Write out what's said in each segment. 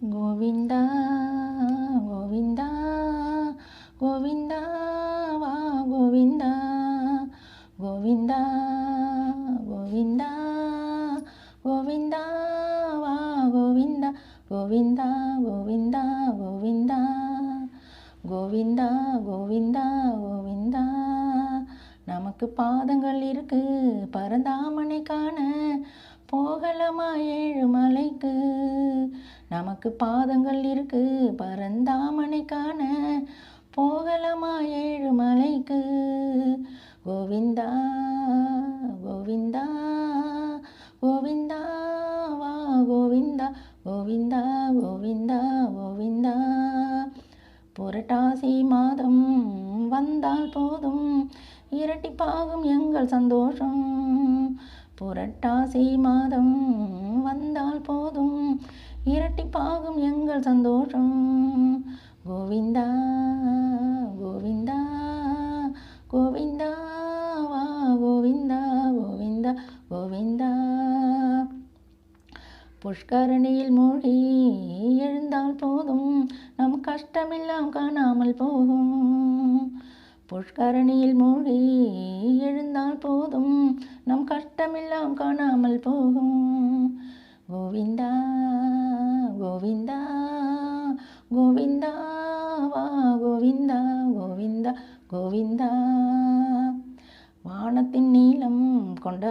கோவிந்தா கோவிந்தா கோவிந்தா வா கோவிந்தா கோவிந்தா கோவிந்தா கோவிந்தா வா கோவிந்தா கோவிந்தா கோவிந்தா கோவிந்தா கோவிந்தா கோவிந்தா கோவிந்தா நமக்கு பாதங்கள் இருக்கு பரந்தாமனை காண போகலமா ஏழு மலைக்கு. நமக்கு பாதங்கள் இருக்கு பரந்தாமனை காண. போகலமா ஏழு மலைக்கு. கோவிந்தா கோவிந்தா கோவிந்தா வா கோவிந்தா கோவிந்தா கோவிந்தா கோவிந்தா. புரட்டாசி மாதம் வந்தால் போதும் இரட்டிப்பாகும் எங்கள் சந்தோஷம். புரட்டாசி மாதம் வந்தால் போதும். இரட்டிப்பாகும் எங்கள் சந்தோஷம். கோவிந்தா கோவிந்தா கோவிந்தா வா கோவிந்தா கோவிந்தா கோவிந்தா. புஷ்கரணியில் மூழ்கி எழுந்தால் போதும். நம் கஷ்டமெல்லாம் காணாமல் போகும். புஷ்கரணியில் மூழ்கி எழுந்தால் போதும். நம் கஷ்டமெல்லாம் காணாமல் போகும். கோவிந்தா கோவிந்தா கோவிந்தா வா கோவிந்தா கோவிந்தா கோவிந்தா. வானத்தின் நீளம் கொண்ட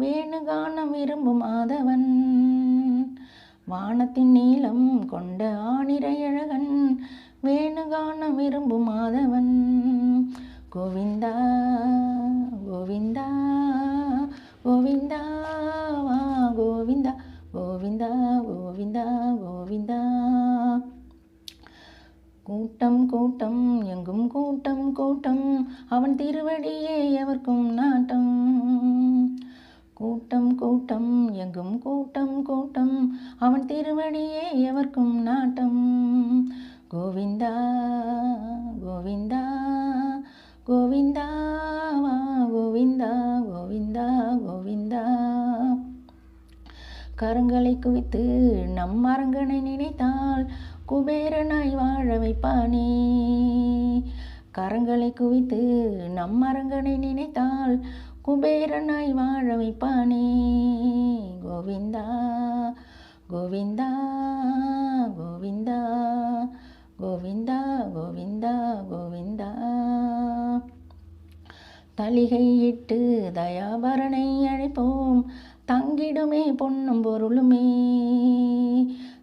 வேணு காண விரும்பும் மாதவன் வானத்தின் நீளம் கொண்ட ஆணிரையழகன் வேணுகான விரும்பும் மாதவன் கோவிந்தா கோவிந்தா கோவிந்தா வா கோவிந்தா கோவிந்தா கோவிந்தா கோவிந்தா. கூட்டம் கூட்டம் எங்கும் கூட்டம் கூட்டம் அவன் திருவடியே எவர்க்கும் நாட்டம். கூட்டம் கூட்டம் எங்கும் கூட்டம் கூட்டம் அவன் திருவடியே எவர்க்கும் நாட்டம். கோவிந்தா கோவிந்தா கோவிந்தா வா கோவிந்தா கோவிந்தா கோவிந்தா. கரங்களை குவித்து நம் அரங்கனை நினைத்தால் குபேரனாய் வாழ வைப்பானே. கரங்களை குவித்து நம் அரங்கனை நினைத்தால் குபேரனாய் வாழ வைப்பானே. கோவிந்தா கோவிந்தா கோவிந்தா. கோவிந்தா கோவிந்தா கோவிந்தா. தலிகையிட்டு தயாபரனை அழைப்போம் தங்கிடுமே பொன்னும் பொருளுமே.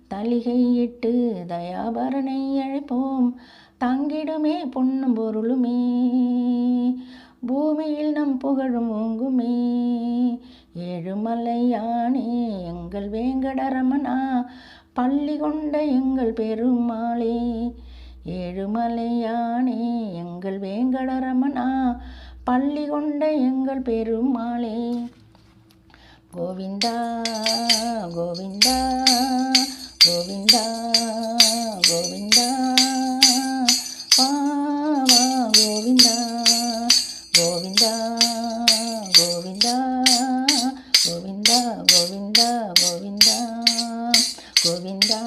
தலிகையிட்டு தயாபரனை அழைப்போம் தங்கிடுமே பொன்னும் பொருளுமே. பூமியில் நம் புகழும் ஓங்குமே. ஏழுமலையானே எங்கள் வேங்கடரமணா. பள்ளி கொண்ட எங்கள் பெருமாளே ஏழுமலையானே எங்கள் வேங்கடரமணா பள்ளி கொண்ட எங்கள் பெருமாளே. கோவிந்தா கோவிந்தா கோவிந்தா கோவிந்தா வா வா கோவிந்தா கோவிந்தா கோவிந்தா கோவிந்தா கோவிந்தா கோவிந்தா கோவிந்தா